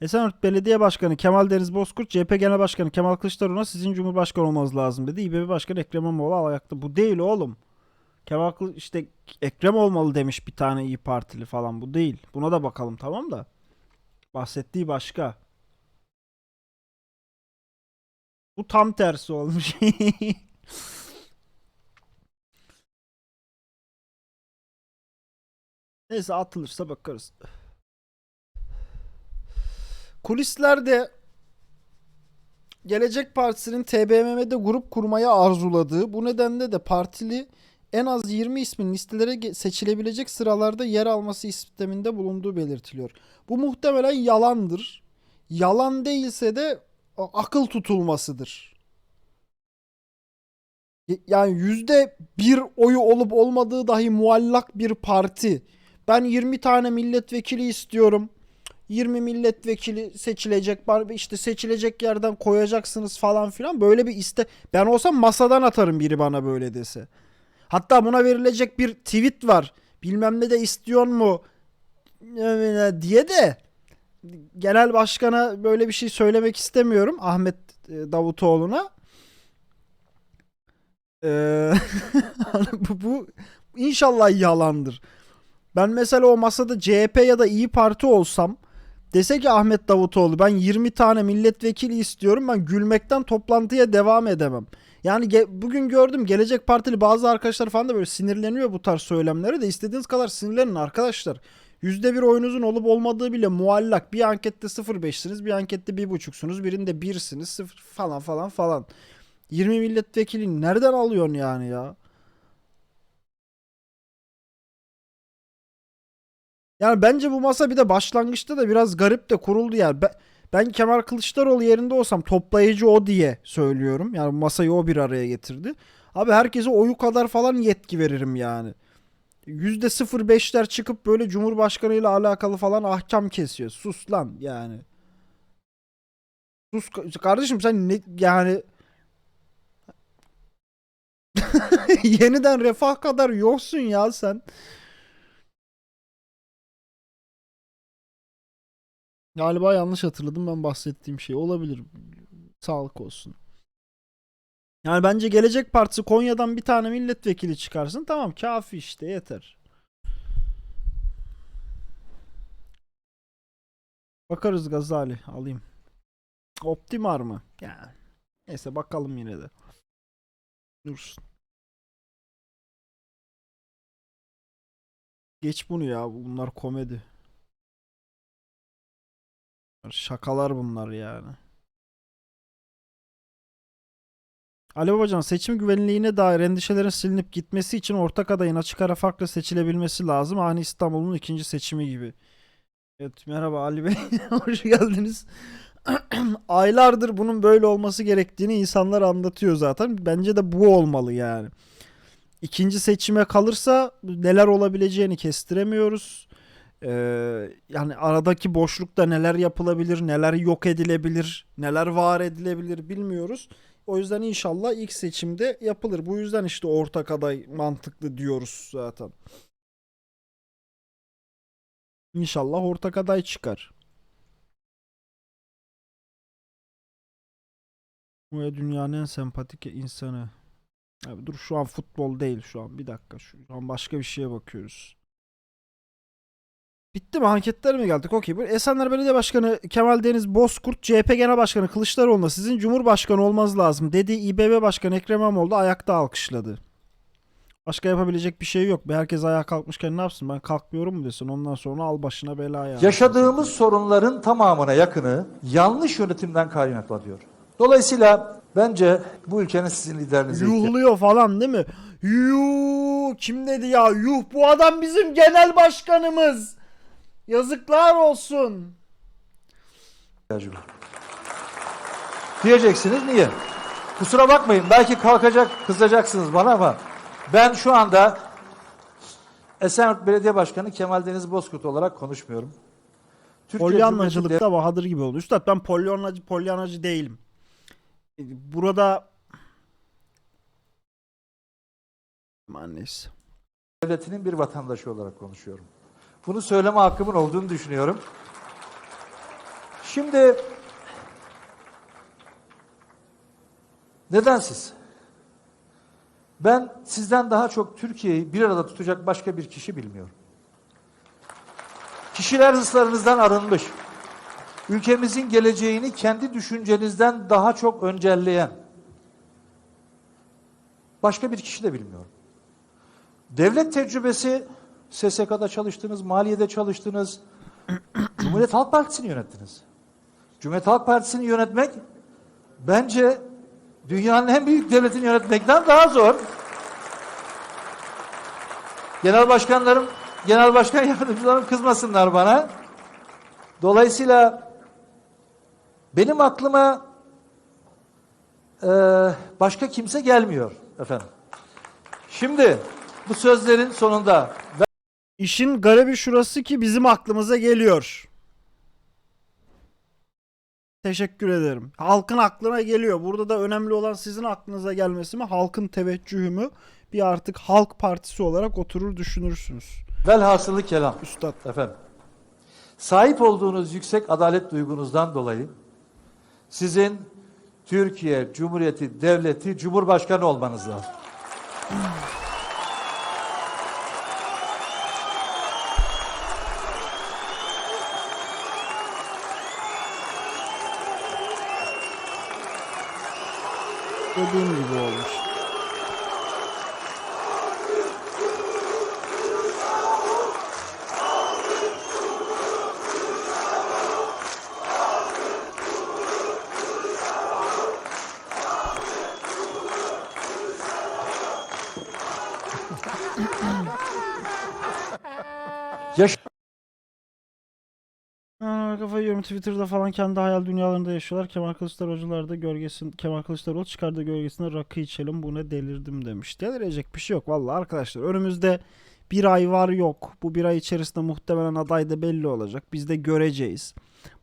Esenyurt Belediye Başkanı Kemal Deniz Bozkurt, CHP Genel Başkanı Kemal Kılıçdaroğlu'na sizin Cumhurbaşkanı olmanız lazım dedi. İBB Başkanı Ekrem İmamoğlu ayakta. Bu değil oğlum. Kemal Kılıç işte Ekrem olmalı demiş bir tane İyi Partili falan. Bu değil. Buna da bakalım tamam da. Bahsettiği başka. Bu tam tersi olmuş. Neyse atılırsa bakarız. Kulislerde Gelecek Partisi'nin TBMM'de grup kurmayı arzuladığı, bu nedenle de partili en az 20 ismin listelere seçilebilecek sıralarda yer alması isteminde bulunduğu belirtiliyor. Bu muhtemelen yalandır. Yalan değilse de akıl tutulmasıdır. Yani yüzde bir oyu olup olmadığı dahi muallak bir parti. Ben 20 tane milletvekili istiyorum. 20 milletvekili seçilecek bar- işte seçilecek yerden koyacaksınız falan filan böyle bir iste ben olsam masadan atarım biri bana böyle dese. Hatta buna verilecek bir tweet var. Bilmem ne de istiyor mu diye de genel başkana böyle bir şey söylemek istemiyorum Ahmet e, Davutoğlu'na. Ee, bu, bu inşallah yalandır. Ben mesela o masada CHP ya da İyi Parti olsam dese ki Ahmet Davutoğlu ben 20 tane milletvekili istiyorum ben gülmekten toplantıya devam edemem. Yani ge- bugün gördüm Gelecek Partili bazı arkadaşlar falan da böyle sinirleniyor bu tarz söylemlere de istediğiniz kadar sinirlenin arkadaşlar. %1 oyunuzun olup olmadığı bile muallak. Bir ankette 0.5'siniz, bir ankette 1.5'sunuz, birinde 1'siniz, 0 falan falan falan. 20 milletvekili nereden alıyorsun yani ya? Yani bence bu masa bir de başlangıçta da biraz garip de kuruldu yani. Ben, ben Kemal Kılıçdaroğlu yerinde olsam toplayıcı o diye söylüyorum. Yani masayı o bir araya getirdi. Abi herkese oyu kadar falan yetki veririm yani. %05'ler çıkıp böyle Cumhurbaşkanı ile alakalı falan ahkam kesiyor. Sus lan yani. Sus ka- kardeşim sen ne yani yeniden refah kadar yoksun ya sen. Galiba yanlış hatırladım ben bahsettiğim şey. Olabilir. Sağlık olsun. Yani bence Gelecek Partisi Konya'dan bir tane milletvekili çıkarsın. Tamam kafi işte yeter. Bakarız Gazali alayım. Optimar mı? Yani. Neyse bakalım yine de. Dursun. Geç bunu ya. Bunlar komedi. Şakalar bunlar yani. Ali Babacan seçim güvenliğine dair endişelerin silinip gitmesi için ortak adayın açık ara farkla seçilebilmesi lazım. Hani İstanbul'un ikinci seçimi gibi. Evet merhaba Ali Bey. Hoş geldiniz. Aylardır bunun böyle olması gerektiğini insanlar anlatıyor zaten. Bence de bu olmalı yani. İkinci seçime kalırsa neler olabileceğini kestiremiyoruz. Ee, yani aradaki boşlukta neler yapılabilir, neler yok edilebilir, neler var edilebilir bilmiyoruz. O yüzden inşallah ilk seçimde yapılır. Bu yüzden işte ortak aday mantıklı diyoruz zaten. İnşallah ortak aday çıkar. Bu ya dünyanın en sempatik insanı. Abi dur şu an futbol değil şu an. Bir dakika şu an başka bir şeye bakıyoruz. Bitti mi? Anketler mi geldik? Okey. Bu Esenler Belediye Başkanı Kemal Deniz Bozkurt, CHP Genel Başkanı Kılıçdaroğlu'na sizin Cumhurbaşkanı olmaz lazım dediği İBB Başkanı Ekrem İmamoğlu ayakta alkışladı. Başka yapabilecek bir şey yok. Herkes ayağa kalkmışken ne yapsın? Ben kalkmıyorum mu desin. Ondan sonra al başına belaya. Yaşadığımız sorunların tamamına yakını yanlış yönetimden kaynaklanıyor. Dolayısıyla bence bu ülkenin sizin liderinize Yuhluyor falan değil mi? Yuh kim dedi ya? Yuh bu adam bizim genel başkanımız. Yazıklar olsun. var. Diyeceksiniz niye? Kusura bakmayın belki kalkacak kızacaksınız bana ama ben şu anda Esenyurt Belediye Başkanı Kemal Deniz Bozkurt olarak konuşmuyorum. Türkiye Cumhuriyeti Polyanacılıkta Bahadır gibi oldu. Üstad ben polyanacı, polyanacı değilim. Burada Aman neyse. Devletinin bir vatandaşı olarak konuşuyorum. Bunu söyleme hakkımın olduğunu düşünüyorum. Şimdi neden siz? Ben sizden daha çok Türkiye'yi bir arada tutacak başka bir kişi bilmiyorum. Kişiler hırslarınızdan arınmış. Ülkemizin geleceğini kendi düşüncenizden daha çok öncelleyen başka bir kişi de bilmiyorum. Devlet tecrübesi SSK'da çalıştınız, maliyede çalıştınız. Cumhuriyet Halk Partisi'ni yönettiniz. Cumhuriyet Halk Partisi'ni yönetmek bence dünyanın en büyük devletini yönetmekten daha zor. Genel başkanlarım, genel başkan yardımcılarım kızmasınlar bana. Dolayısıyla benim aklıma eee, başka kimse gelmiyor efendim. Şimdi bu sözlerin sonunda İşin garibi şurası ki bizim aklımıza geliyor. Teşekkür ederim. Halkın aklına geliyor. Burada da önemli olan sizin aklınıza gelmesi mi? Halkın teveccühü mü? Bir artık Halk Partisi olarak oturur düşünürsünüz. velhasılı kelam Üstad. efendim. Sahip olduğunuz yüksek adalet duygunuzdan dolayı sizin Türkiye Cumhuriyeti Devleti Cumhurbaşkanı olmanız lazım. Dediğim gibi olmuş. Yaş Twitter'da falan kendi hayal dünyalarında yaşıyorlar. Kemal Kılıçdaroğlu'lar da gölgesin Kemal Kılıçdaroğlu çıkardığı gölgesinde rakı içelim bu ne delirdim demiş. Delirecek bir şey yok vallahi arkadaşlar. Önümüzde bir ay var yok. Bu bir ay içerisinde muhtemelen aday da belli olacak. Biz de göreceğiz.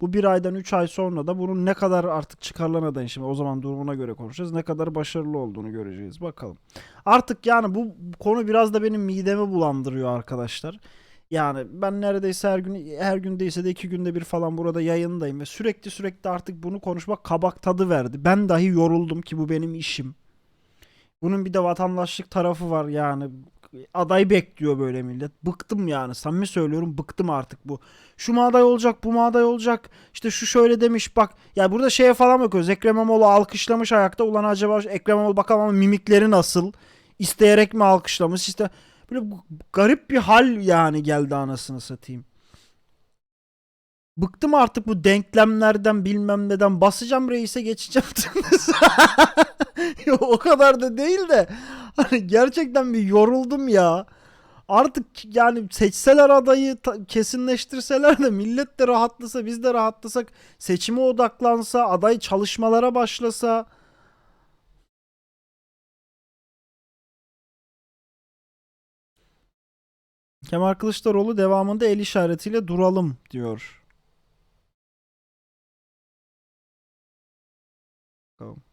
Bu bir aydan 3 ay sonra da bunun ne kadar artık çıkarılan şimdi o zaman durumuna göre konuşacağız. Ne kadar başarılı olduğunu göreceğiz. Bakalım. Artık yani bu konu biraz da benim midemi bulandırıyor arkadaşlar. Yani ben neredeyse her gün her gün değilse de iki günde bir falan burada yayındayım ve sürekli sürekli artık bunu konuşmak kabak tadı verdi. Ben dahi yoruldum ki bu benim işim. Bunun bir de vatandaşlık tarafı var yani. Aday bekliyor böyle millet. Bıktım yani. Samimi söylüyorum bıktım artık bu. Şu mu aday olacak, bu mu aday olacak? İşte şu şöyle demiş bak. Ya burada şeye falan bakıyoruz. Ekrem İmamoğlu alkışlamış ayakta. Ulan acaba Ekrem İmamoğlu bakalım ama mimikleri nasıl? İsteyerek mi alkışlamış? İşte böyle garip bir hal yani geldi anasını satayım. Bıktım artık bu denklemlerden bilmem neden. Basacağım reise geçeceğim. O kadar da değil de. Hani gerçekten bir yoruldum ya. Artık yani seçseler adayı kesinleştirseler de millet de rahatlasa biz de rahatlasak seçime odaklansa aday çalışmalara başlasa Kemal Kılıçdaroğlu devamında el işaretiyle duralım diyor. Bakalım.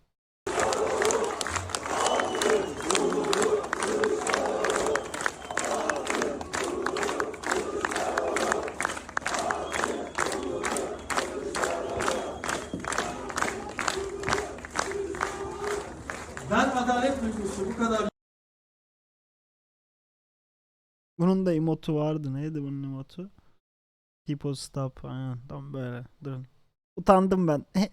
ben adalet duygusu bu kadar Bunun da emotu vardı. Neydi bunun emotu? Tipo stop. Aynen. Tam böyle. Durun. Utandım ben.